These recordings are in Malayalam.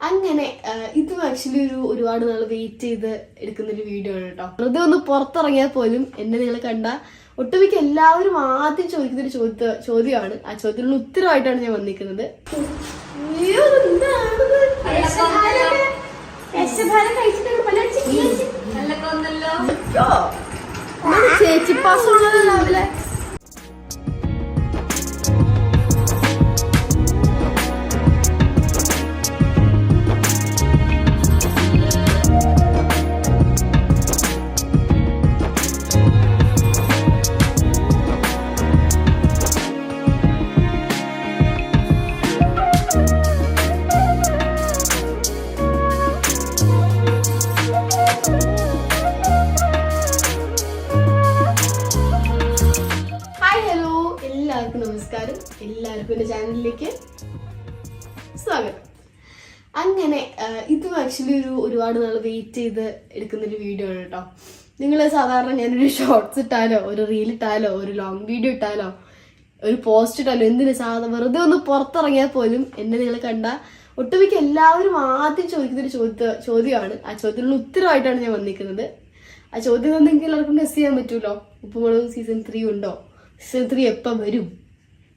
അങ്ങനെ ഇത് ആക്ച്വലി ഒരു ഒരുപാട് നാൾ വെയിറ്റ് ചെയ്ത് എടുക്കുന്ന ഒരു വീഡിയോ ആണ് കേട്ടോ വെറുതെ ഒന്ന് പുറത്തിറങ്ങിയാൽ പോലും എന്നെ നിങ്ങൾ കണ്ട ഒട്ടുമിക്ക എല്ലാവരും ആദ്യം ചോദിക്കുന്ന ഒരു ചോദ്യ ചോദ്യമാണ്. ആ ചോദ്യത്തിനുള്ള ഉത്തരവായിട്ടാണ് ഞാൻ വന്നിരിക്കുന്നത്. ചേച്ചി പാസ് ഉള്ളത് വിഷഭാരം എന്റെ ചാനലിലേക്ക് സ്വാഗതം. അങ്ങനെ ഇത് ആക്ച്വലി ഒരു ഒരുപാട് നാൾ വെയിറ്റ് ചെയ്ത് എടുക്കുന്നൊരു വീഡിയോ ആണ് കേട്ടോ നിങ്ങൾ സാധാരണ ഞാനൊരു ഷോർട്സ് ഇട്ടാലോ ഒരു റീൽ ഇട്ടാലോ ഒരു ലോങ് വീഡിയോ ഇട്ടാലോ ഒരു പോസ്റ്റ് ഇട്ടാലോ എന്തിനു സാധാരണ വെറുതെ ഒന്ന് പുറത്തിറങ്ങിയാൽ പോലും എന്നെ നിങ്ങൾ കണ്ട ഒട്ടുമിക്ക എല്ലാവരും ആദ്യം ചോദിക്കുന്ന ഒരു ചോദ്യ ചോദ്യമാണ്. ആ ചോദ്യത്തിനുള്ള ഉത്തരവായിട്ടാണ് ഞാൻ വന്നിരിക്കുന്നത്. ആ ചോദ്യം നിങ്ങൾക്ക് എല്ലാവർക്കും ഗസ് ചെയ്യാൻ പറ്റുമല്ലോ ഉപ്പുമുളക് സീസൺ ത്രീ ഉണ്ടോ? സീസൺ ത്രീ എപ്പം വരും?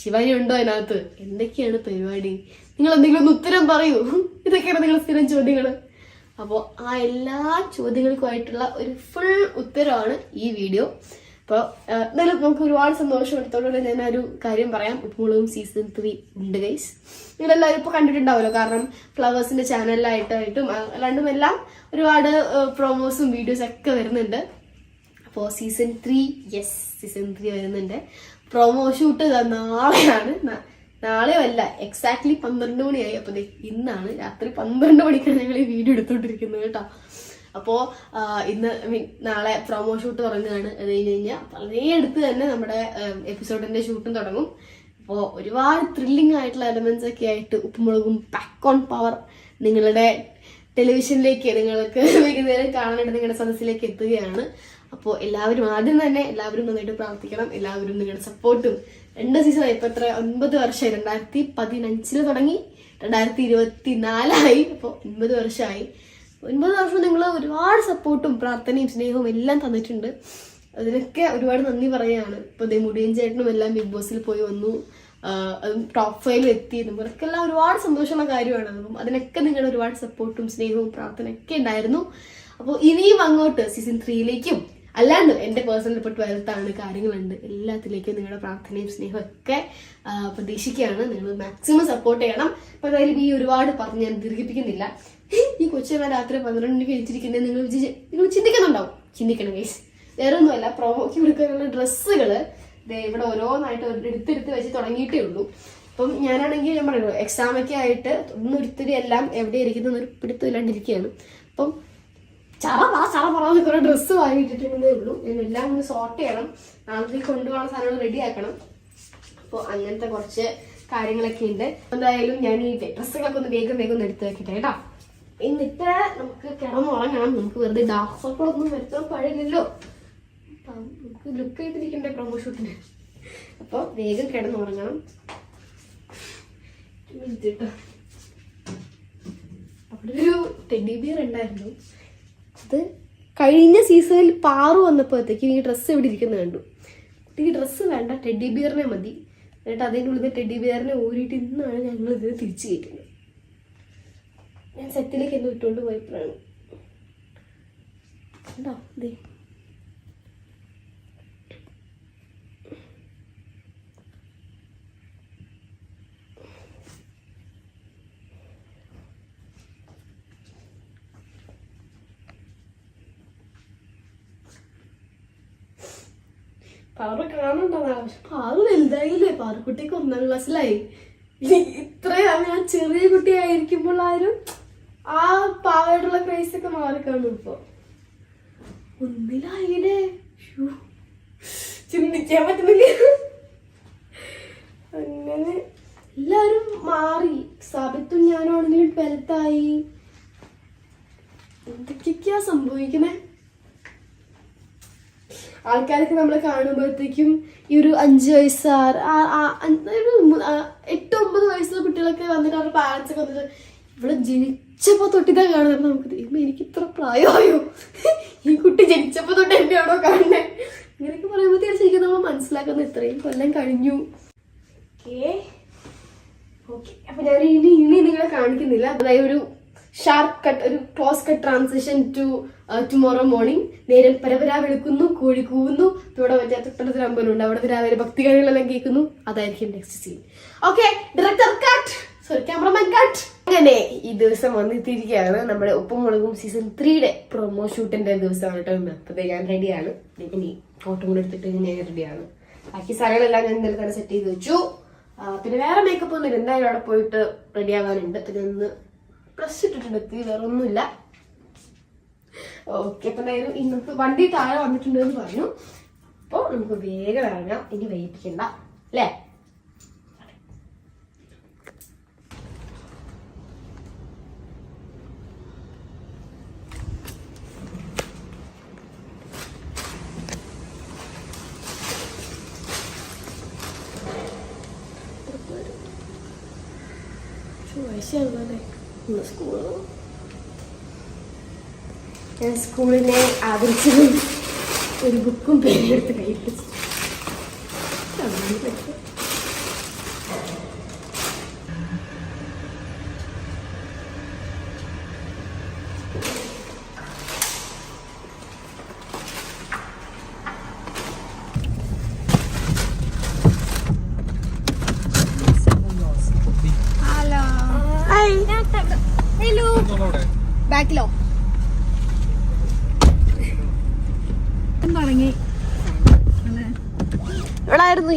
ശിവാനി ഉണ്ടോ അതിനകത്ത്? എന്തൊക്കെയാണ് പരിപാടി? നിങ്ങൾ എന്തെങ്കിലും ഒന്ന് ഉത്തരം പറയൂ. ഇതൊക്കെയാണ് നിങ്ങൾ സ്ഥിരം ചോദ്യങ്ങൾ അപ്പോൾ ആ എല്ലാ ചോദ്യങ്ങൾക്കുമായിട്ടുള്ള ഒരു ഫുൾ ഉത്തരമാണ് ഈ വീഡിയോ. അപ്പോൾ എന്തായാലും നമുക്ക് ഒരുപാട് സന്തോഷം. എടുത്തോടെ ഞാൻ ഒരു കാര്യം പറയാം. ഉപ്പുമുളകും സീസൺ ത്രീ ഉണ്ട് ഗൈസ് നിങ്ങളെല്ലാവരും ഇപ്പോൾ കണ്ടിട്ടുണ്ടാവുമല്ലോ. കാരണം ഫ്ലവേഴ്സിന്റെ ചാനലിലായിട്ടായിട്ടും അല്ലാണ്ടും എല്ലാം ഒരുപാട് പ്രൊമോസും വീഡിയോസും ഒക്കെ വരുന്നുണ്ട്. അപ്പോൾ season three yes season three വരുന്നുണ്ട്. പ്രൊമോ ഷൂട്ട് നാളെയാണ്. നാളെയോ അല്ല എക്സാക്ട്ലി പന്ത്രണ്ട് മണിയായി. അപ്പോൾ ഇന്നാണ് രാത്രി പന്ത്രണ്ട് മണിക്കാണ് ഞങ്ങൾ ഈ വീഡിയോ എടുത്തോണ്ടിരിക്കുന്നത് കേട്ടോ. അപ്പോൾ ഇന്ന് നാളെ പ്രൊമോ ഷൂട്ട് തുടങ്ങുകയാണ്. അത് കഴിഞ്ഞ് കഴിഞ്ഞാൽ വളരെ അടുത്ത് തന്നെ നമ്മുടെ എപ്പിസോഡിന്റെ ഷൂട്ടും തുടങ്ങും. അപ്പോൾ ഒരുപാട് ത്രില്ലിംഗ് ആയിട്ടുള്ള എലമെന്റ്സ് ഒക്കെ ആയിട്ട് ഉപ്പുമുളകും പാക്ക് ഓൺ പവർ നിങ്ങളുടെ ടെലിവിഷനിലേക്ക് നിങ്ങൾക്ക് വൈകുന്നേരം കാണാനായിട്ട് നിങ്ങളുടെ സദസ്സിലേക്ക് എത്തുകയാണ്. അപ്പോൾ എല്ലാവരും ആദ്യം തന്നെ എല്ലാവരും നന്നായിട്ട് പ്രാർത്ഥിക്കണം. എല്ലാവരും നിങ്ങളുടെ സപ്പോർട്ടും. രണ്ട് സീസൺ ഇപ്പൊ എത്ര? ഒൻപത് വർഷമായി. രണ്ടായിരത്തി പതിനഞ്ചിൽ തുടങ്ങി. രണ്ടായിരത്തി ഇരുപത്തി നാലായി അപ്പോൾ ഒൻപത് വർഷമായി. ഒൻപത് വർഷം നിങ്ങൾ ഒരുപാട് സപ്പോർട്ടും പ്രാർത്ഥനയും സ്നേഹവും എല്ലാം തന്നിട്ടുണ്ട്. അതിനൊക്കെ ഒരുപാട് നന്ദി പറയുകയാണ് ഇപ്പൊ ദേ മുടിയൻ ചേട്ടനും എല്ലാം ബിഗ് ബോസിൽ പോയി വന്നു. അതും ടോപ്പ് ഫൈവിൽ എത്തി നമുക്കെല്ലാം ഒരുപാട് സന്തോഷമുള്ള കാര്യമാണ് അപ്പം അതിനൊക്കെ നിങ്ങളുടെ ഒരുപാട് സപ്പോർട്ടും സ്നേഹവും പ്രാർത്ഥനയൊക്കെ ഉണ്ടായിരുന്നു. അപ്പോൾ ഇനിയും അങ്ങോട്ട് സീസൺ ത്രീയിലേക്കും അല്ലാണ്ട് എന്റെ പേഴ്സണൽ ഇപ്പോൾ ട്വൽത്ത് ആണ് കാര്യങ്ങളുണ്ട്. എല്ലാത്തിലേക്കും നിങ്ങളുടെ പ്രാർത്ഥനയും സ്നേഹവും ഒക്കെ പ്രതീക്ഷിക്കുകയാണ്. നിങ്ങൾ മാക്സിമം സപ്പോർട്ട് ചെയ്യണം. അപ്പോൾ എന്തായാലും ഈ ഒരുപാട് പറഞ്ഞ് ഞാൻ ദീർഘിപ്പിക്കുന്നില്ല. ഈ കൊച്ചിനെ രാത്രി പന്ത്രണ്ട് മണിക്ക് എഴുതിയിരിക്കുന്നത് നിങ്ങൾ നിങ്ങൾ ചിന്തിക്കുന്നുണ്ടാവും. ചിന്തിക്കണം ഗൈസ് വേറെ ഒന്നുമല്ല പ്രൊമോക്ക് കൊടുക്കാനുള്ള ഡ്രസ്സുകൾ ഇവിടെ ഓരോന്നായിട്ട് എടുത്തെടുത്ത് വെച്ച് തുടങ്ങിയിട്ടേ ഉള്ളൂ. അപ്പം ഞാനാണെങ്കിൽ ഞാൻ പറയുള്ളൂ എക്സാമൊക്കെ ആയിട്ട് ഒന്നും ഒരിത്തിരി എല്ലാം എവിടെ ഇരിക്കുന്ന ഒരു പിടുത്തം ഇല്ലാണ്ടിരിക്കുകയാണ്. അപ്പം ചറ പറ ചറ പറഞ്ഞ കുറെ ഡ്രസ്സ് വാങ്ങിയിട്ടിട്ടുണ്ടേ ഉള്ളൂ. എല്ലാം ഒന്ന് സോർട്ട് ചെയ്യണം. നാളെ കൊണ്ടുപോകാൻ സാധനങ്ങൾ റെഡി ആക്കണം. അപ്പോൾ അങ്ങനത്തെ കുറച്ച് കാര്യങ്ങളൊക്കെ ഉണ്ട്. എന്തായാലും ഞാൻ ഈ ഡ്രസ്സുകളൊക്കെ ഒന്ന് വേഗം വേഗം ഒന്ന് എടുത്ത് വെക്കട്ടെ കേട്ടോ. എന്നിട്ട് നമുക്ക് കിടന്നുറങ്ങണം. നമുക്ക് വെറുതെ ഡാർക്ക് സർക്കിളൊന്നും വരുത്താൻ അപ്പം നമുക്ക് ലുക്ക് ചെയ്തിരിക്കണ്ടേ പ്രൊമോ ഷൂട്ടിന് അപ്പോൾ വേഗം കിടന്നുറങ്ങണം ഉറങ്ങണം. minute ട്ടോ. അവിടെ ഒരു ടെഡി ബിയർ ഉണ്ടായിരുന്നു. അത് കഴിഞ്ഞ സീസണിൽ പാറു വന്നപ്പോഴത്തേക്ക് ഈ ഡ്രസ്സ് എവിടെ ഇരിക്കുന്നത് കണ്ടു. കുട്ടിക്ക് ഡ്രസ്സ് വേണ്ട ടെഡി ബിയറിനെ മതി. എന്നിട്ട് അതിന്റെ ഉള്ളിൽ നിന്ന് ടെഡി ബിയറിനെ ഊരിയിട്ട് ഇന്നാണ് ഞങ്ങൾ ഇതിന് തിരിച്ചു കയറ്റുന്നത് ഞാൻ സെറ്റിലേക്ക് എന്തോ വിട്ടുകൊണ്ട് പോയപ്പോഴാണ്. ഉണ്ടോ ദേ. പാറു കാണണ്ടതാണ് പക്ഷെ പാറു വലുതായില്ലേ ഒന്നാം ക്ലാസ്സിലായി. ഇത്രയാണ് ഇത്രയും ഞാൻ ചെറിയ കുട്ടിയായിരിക്കുമ്പോൾ ആരും ആ പാവയോടുള്ള ക്രൈസ് ഒക്കെ മാറിക്കാണു ഇപ്പൊ. ഒന്നിലായില്ലേ. ചിന്തിക്കാൻ പറ്റുന്നില്ല. അങ്ങനെ എല്ലാരും മാറി. സാബിത്തും ഞാനാണെങ്കിലും ട്വൽത്തായി എന്തൊക്കെയാ സംഭവിക്കണേ ആൾക്കാരൊക്കെ നമ്മളെ കാണുമ്പോഴത്തേക്കും ഈ ഒരു അഞ്ച് വയസ്സ് ആറ് ഒരു എട്ട് ഒമ്പത് വയസ്സുള്ള കുട്ടികളൊക്കെ വന്നിട്ട് അവരുടെ പാരൻസ് ഒക്കെ വന്നിട്ട് ഇവിടെ ജനിച്ചപ്പോ തൊട്ടിതാ കാണുന്നത്. നമുക്ക് ദൈവം എനിക്ക് ഇത്ര പ്രായമായോ? ഈ കുട്ടി ജനിച്ചപ്പോ തൊട്ട് എന്നെയാണോ കാണുന്നത് ഇങ്ങനെയൊക്കെ പറയുമ്പോൾ ശരിക്കും നമ്മൾ മനസ്സിലാക്കുന്നത് ഇത്രയും കൊല്ലം കഴിഞ്ഞു. ഓക്കേ. ഓക്കെ. അപ്പൊ ഞാൻ ഇനി ഇനി നിങ്ങളെ കാണിക്കുന്നില്ല. അതായത് ഒരു ഷാർപ്പ് കട്ട് ഒരു close cut transition to tomorrow morning നേരം പരപരാ വെളുക്കുന്നു കോഴി കൂവുന്നു. ഇവിടെ മറ്റേ തൊട്ടടുത്തൊരു അമ്പലമുണ്ട് അവിടെ രാവിലെ ഭക്തിഗാനങ്ങളെല്ലാം കേൾക്കുന്നു. അതായിരിക്കും next scene okay director cut sorry cameraman cut അങ്ങനെ ഈ ദിവസം വന്നെത്തിയിരിക്കുകയാണ് നമ്മുടെ ഉപ്പും മുളകും സീസൺ ത്രീയുടെ പ്രൊമോ ഷൂട്ടിന്റെ ദിവസമാണ് കേട്ടോ ഇന്ന്. ഞാൻ റെഡിയാണ് ഇനി ഫോട്ടോ കൂടെ എടുത്തിട്ട് ഞാൻ റെഡിയാണ് ബാക്കി സാധനങ്ങളെല്ലാം ഞാൻ ഇന്നലെ തന്നെ സെറ്റ് ചെയ്ത് വെച്ചു. പിന്നെ വേറെ മേക്കപ്പ് ഒന്നും ഇല്ല എന്തായാലും അവിടെ പോയിട്ട് റെഡി ആവാനുണ്ട്. പിന്നെ ഒന്ന് പ്രസ് ഇട്ടിട്ടുണ്ട്. വേറെ ഒന്നുമില്ല ഓക്കെ അപ്പൊ എന്തായാലും ഇന്നത്തെ വണ്ടി താഴെ വന്നിട്ടുണ്ട് എന്ന് പറഞ്ഞു. അപ്പോൾ നമുക്ക് വേഗം ഇറങ്ങാം. ഇനി വെയിറ്റ് ചെയ്യണ്ട. അല്ലേ? ശരി സ്കൂളോ സ്കൂളിൽ സ്കൂളിനെ ആദരിച്ചത് ഒരു ബുക്കും പേരെടുത്ത് കയ്യിൽ വെച്ചു.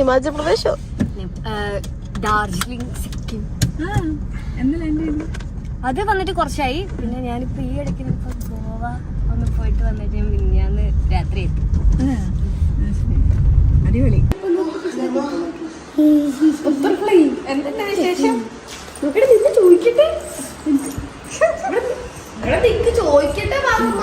ഹിമാചൽ പ്രദേശോ? ഡാർജിലിംഗ് സിക്കിം. അത് വന്നിട്ട് കുറച്ചായി. പിന്നെ ഞാനിപ്പോ ഈ ഇടയ്ക്ക് ഗോവ ഒന്ന് പോയിട്ട് വന്നിട്ട് ഞാൻ രാത്രി എത്തി. അടിപൊളി. എന്തുണ്ട് വിശേഷം? ഇവിടെ നിന്ന് ചോദിക്കട്ടെ? ഇവിടെ ചോദിക്കട്ടെ മാമ്മ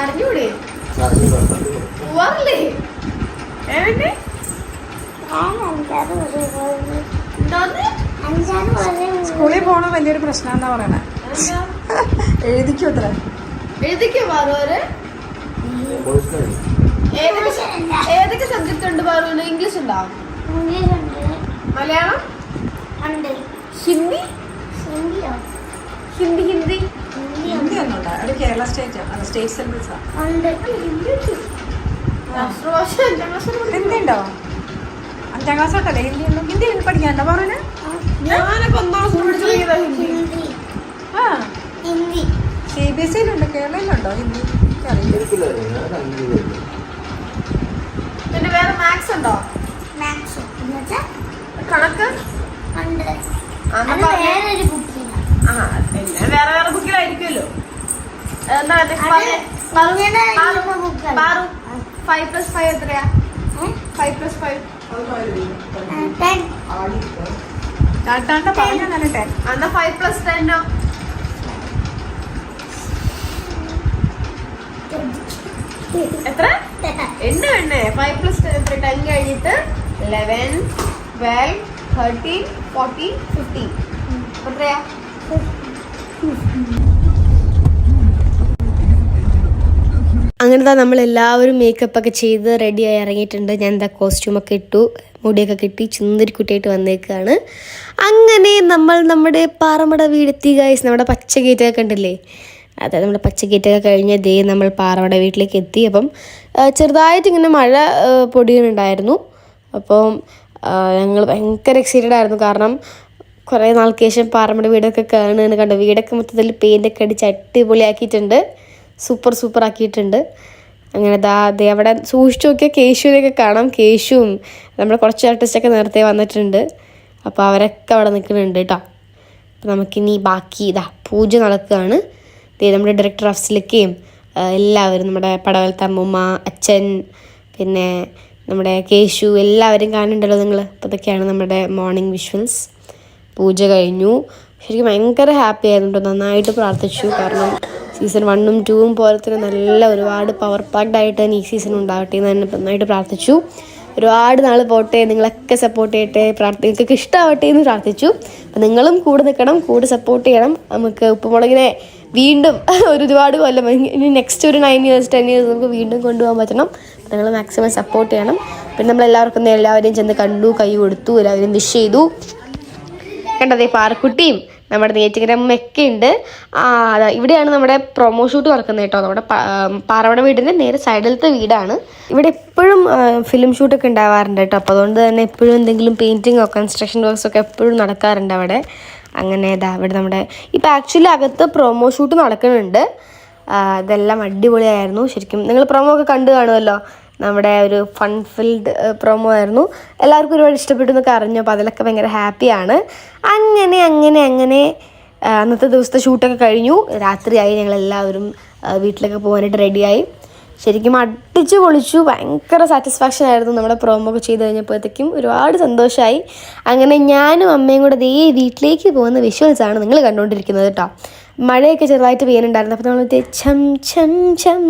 അറിഞ്ഞൂടെ? പോവാറില്ലേ? ഏവന്റെ എന്താന്ന്? സ്കൂളിൽ പോണ വലിയൊരു പ്രശ്നം എന്താ പറയണേ? എഴുതിക്കോ അത്ര. എഴുതിക്കോ പാറുവര് ഏതൊക്കെ സബ്ജക്ട് ഉണ്ട് പാറുവിന്? ഇംഗ്ലീഷ് ഉണ്ടോ മലയാളം? ഹിന്ദി? ഹിന്ദി. കേരള സ്റ്റേറ്റ് ആണ്. സ്റ്റേറ്റ് സിലബസ് ആണ്. ഹിന്ദി ഉണ്ടോ അഞ്ചാം ക്ലാസ് തൊട്ടല്ലേ ഹിന്ദി. ഉണ്ടോ ഹിന്ദി? പഠിക്കാനുണ്ടോ പറഞ്ഞ ആ സി ബി എസ് സിയിലുണ്ട് കേരളയിലുണ്ടോ ഹിന്ദി? പിന്നെ വേറെ മാത്സ് ഉണ്ടോ? കണക്ക്? പറഞ്ഞേ. ആ പിന്നെ വേറെ വേറെ ബുക്കിലായിരിക്കുമല്ലോ. ഫൈവ് പ്ലസ് ഫൈവ് എത്രയാ? ഫൈവ് പ്ലസ് ഫൈവ് എന്നാ ഫൈവ് പ്ലസ് ടെന്നോ എത്ര? എണ്ണ എണ്ണേ ഫൈവ് പ്ലസ് ടെൻ എത്ര? ടെൻ കഴിഞ്ഞിട്ട് eleven twelve thirteen fourteen fifteen എത്രയാ? അങ്ങനെ തന്നെ നമ്മൾ എല്ലാവരും മേക്കപ്പ് ഒക്കെ ചെയ്ത് റെഡിയായി ഇറങ്ങിയിട്ടുണ്ട്. ഞാൻ എന്താ കോസ്റ്റ്യൂമൊക്കെ ഇട്ടു മുടിയൊക്കെ കെട്ടി ചുന്ദരിക്കുട്ടിയായിട്ട് വന്നേക്കാണ്. അങ്ങനെ നമ്മൾ നമ്മുടെ പാറമട വീടെത്തി ഗൈസ് നമ്മുടെ പച്ച ഗേറ്റൊക്കെ കണ്ടില്ലേ? അതായത് നമ്മുടെ പച്ച ഗേറ്റൊക്കെ കഴിഞ്ഞ് ദേ നമ്മൾ പാറമട വീട്ടിലേക്ക് എത്തി. അപ്പം ചെറുതായിട്ട് ഇങ്ങനെ മഴ പൊടിയുന്നുണ്ടായിരുന്നു. അപ്പം ഞങ്ങൾ ഭയങ്കര എക്സൈറ്റഡ് ആയിരുന്നു. കാരണം കുറേ നാൾക്ക് ശേഷം പാറമട വീടൊക്കെ കാണുകയാണ് കണ്ടു വീടൊക്കെ മൊത്തത്തിൽ പെയിന്റൊക്കെ അടിച്ച് അടിപൊളിയാക്കിയിട്ടുണ്ട്. സൂപ്പർ സൂപ്പർ ആക്കിയിട്ടുണ്ട്. അങ്ങനെ ദാ ദേ അവിടെ സൂക്ഷിച്ചു നോക്കിയാൽ കേശുവിനെയൊക്കെ കാണാം. കേശുവും നമ്മുടെ കുറച്ച് ആർട്ടിസ്റ്റൊക്കെ നേരത്തെ വന്നിട്ടുണ്ട്. അപ്പോൾ അവരൊക്കെ അവിടെ നിൽക്കുന്നുണ്ട് കേട്ടോ അപ്പോൾ നമുക്കിനി ബാക്കി ഇതാ പൂജ നടക്കുകയാണ്. ദേ നമ്മുടെ ഡയറക്ടർ അഫ്സലക്കയും എല്ലാവരും നമ്മുടെ പടവലത്തെ അമ്മൂമ്മ അച്ഛൻ പിന്നെ നമ്മുടെ കേശു എല്ലാവരും കാണുന്നുണ്ടല്ലോ നിങ്ങൾ അപ്പോൾ ഇതൊക്കെയാണ് നമ്മുടെ മോർണിംഗ് വിഷ്വൽസ് പൂജ കഴിഞ്ഞു. ശരിക്കും ഭയങ്കര ഹാപ്പി ആയിരുന്നു നന്നായിട്ട് പ്രാർത്ഥിച്ചു. കാരണം സീസൺ വണ്ണും ടൂവും പോലെ തന്നെ നല്ല ഒരുപാട് പവർ പാക്ഡ് ആയിട്ട് തന്നെ ഈ സീസൺ ഉണ്ടാവട്ടെ എന്ന് തന്നെ നന്നായിട്ട് പ്രാർത്ഥിച്ചു. ഒരുപാട് നാൾ പോട്ടെ നിങ്ങളൊക്കെ സപ്പോർട്ട് ചെയ്യട്ടെ പ്രാർത്ഥി നിങ്ങൾക്ക് ഇഷ്ടമാവട്ടെ എന്ന് പ്രാർത്ഥിച്ചു. അപ്പം നിങ്ങളും കൂടെ നിൽക്കണം കൂടെ സപ്പോർട്ട് ചെയ്യണം. നമുക്ക് ഉപ്പുമുളകിനെ വീണ്ടും ഒരു ഒരുപാട് കൊല്ലം ഇനി നെക്സ്റ്റ് ഒരു നയൻ ഇയേഴ്സ് ടെൻ ഇയേഴ്സ് നമുക്ക് വീണ്ടും കൊണ്ടുപോകാൻ പറ്റണം. നിങ്ങൾ മാക്സിമം സപ്പോർട്ട് ചെയ്യണം. പിന്നെ നമ്മൾ എല്ലാവർക്കും എല്ലാവരെയും ചെന്ന് കണ്ടു കൈ കൊടുത്തു എല്ലാവരും വിഷ് ചെയ്തു. കണ്ടതേ പാറക്കുട്ടിയും നമ്മുടെ ആ അതാ ഇവിടെയാണ് നമ്മുടെ പ്രൊമോ ഷൂട്ട് നടക്കുന്നത് കേട്ടോ. നമ്മുടെ പാറവട വീടിന്റെ നേരെ സൈഡിലത്തെ വീടാണ്. ഇവിടെ എപ്പോഴും ഫിലിം ഷൂട്ടൊക്കെ ഉണ്ടാവാറുണ്ട് കേട്ടോ. അപ്പോൾ അതുകൊണ്ട് തന്നെ എപ്പോഴും എന്തെങ്കിലും പെയിന്റിങ്ങോ കൺസ്ട്രക്ഷൻ വർക്ക്സ് ഒക്കെ എപ്പോഴും നടക്കാറുണ്ട് അവിടെ. അങ്ങനെ ഇതാ ഇവിടെ നമ്മുടെ ഇപ്പം ആക്ച്വലി അകത്ത് പ്രൊമോ ഷൂട്ട് നടക്കുന്നുണ്ട്. ഇതെല്ലാം അടിപൊളിയായിരുന്നു. ശരിക്കും നിങ്ങൾ പ്രൊമോ ഒക്കെ കണ്ടു കാണുമല്ലോ? നമ്മുടെ ഒരു ഫൺ ഫിൽഡ് പ്രൊമോ ആയിരുന്നു. എല്ലാവർക്കും ഒരുപാട് ഇഷ്ടപ്പെട്ടു എന്നൊക്കെ അറിഞ്ഞു. അപ്പോൾ അതിലൊക്കെ ഭയങ്കര ഹാപ്പിയാണ് അങ്ങനെ അങ്ങനെ അങ്ങനെ അന്നത്തെ ദിവസത്തെ ഷൂട്ടൊക്കെ കഴിഞ്ഞു. രാത്രിയായി. ഞങ്ങൾ എല്ലാവരും വീട്ടിലൊക്കെ പോകാനായിട്ട് റെഡിയായി ശരിക്കും അടിച്ചു പൊളിച്ചു. ഭയങ്കര സാറ്റിസ്ഫാക്ഷൻ ആയിരുന്നു നമ്മുടെ പ്രോമോ ഒക്കെ ചെയ്ത് കഴിഞ്ഞപ്പോഴത്തേക്കും. ഒരുപാട് സന്തോഷമായി അങ്ങനെ ഞാനും അമ്മയും കൂടെ ദേ വീട്ടിലേക്ക് പോകുന്ന വിഷ്വൽസ് ആണ് നിങ്ങൾ കണ്ടുകൊണ്ടിരിക്കുന്നത് കേട്ടോ. മഴയൊക്കെ ചെറുതായിട്ട് പെയ്യുന്നുണ്ടായിരുന്നു. അപ്പോൾ നമ്മൾ ചം ചം ചം.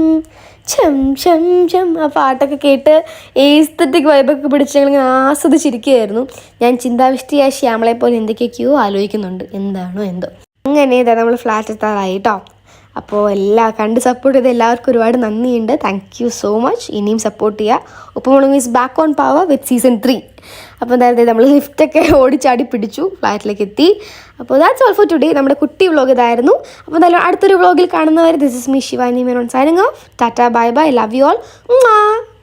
ഛം ചം ചം ആ പാട്ടൊക്കെ കേട്ട് ഏസ്തറ്റിക് വൈബൊക്കെ പിടിച്ച് ഞങ്ങളിങ്ങനെ ആസ്വദിച്ചിരിക്കുകയായിരുന്നു. ഞാൻ ചിന്താവിഷ്ടിയായ ശ്യാമളെ പോലെ എന്തൊക്കെയൊക്കെയോ ആലോചിക്കുന്നുണ്ട്. എന്താണോ എന്തോ. അങ്ങനെ ഇതാ നമ്മൾ ഫ്ലാറ്റ് എത്താറായി കേട്ടോ അപ്പോൾ എല്ലാ കണ്ട് സപ്പോർട്ട് ചെയ്ത എല്ലാവർക്കും ഒരുപാട് നന്ദിയുണ്ട്. താങ്ക് യു സോ മച്ച് ഇനിയും സപ്പോർട്ട് ചെയ്യുക Uppumulak means back on power with season three അപ്പോൾ എന്തായാലും നമ്മൾ ലിഫ്റ്റൊക്കെ ഓടിച്ചാടി പിടിച്ചു ഫ്ലാറ്റിലേക്ക് എത്തി. അപ്പോൾ ദാറ്റ്സ് ഓൾ ഫോർ ടുഡേ നമ്മുടെ കുട്ടി വ്ളോഗ് ഇതായിരുന്നു. അപ്പോൾ എന്തായാലും അടുത്തൊരു വ്ളോഗിൽ കാണുന്നവർ this is me Shivani Menon signing off tata bye bye love you all